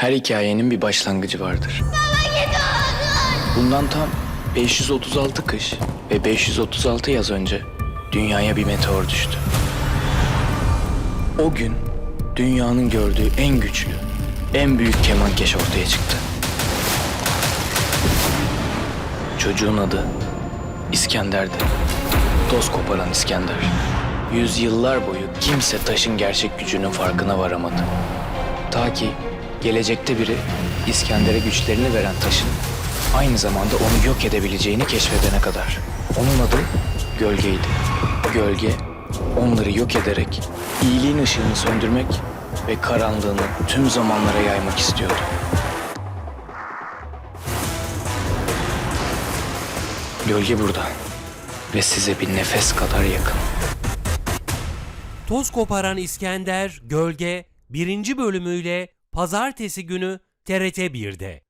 Her hikayenin bir başlangıcı vardır. Bundan tam 536 kış ve 536 yaz önce dünyaya bir meteor düştü. O gün dünyanın gördüğü en güçlü, en büyük kemankeş ortaya çıktı. Çocuğun adı İskender'di. Toz koparan İskender. Yüzyıllar boyu kimse taşın gerçek gücünün farkına varamadı. Ta ki gelecekte biri İskender'e güçlerini veren taşın aynı zamanda onu yok edebileceğini keşfedene kadar. Onun adı Gölge'ydi. Gölge onları yok ederek iyiliğin ışığını söndürmek ve karanlığını tüm zamanlara yaymak istiyordu. Gölge burada ve size bir nefes kadar yakın. Toz koparan İskender Gölge 1. bölümüyle pazartesi günü TRT 1'de.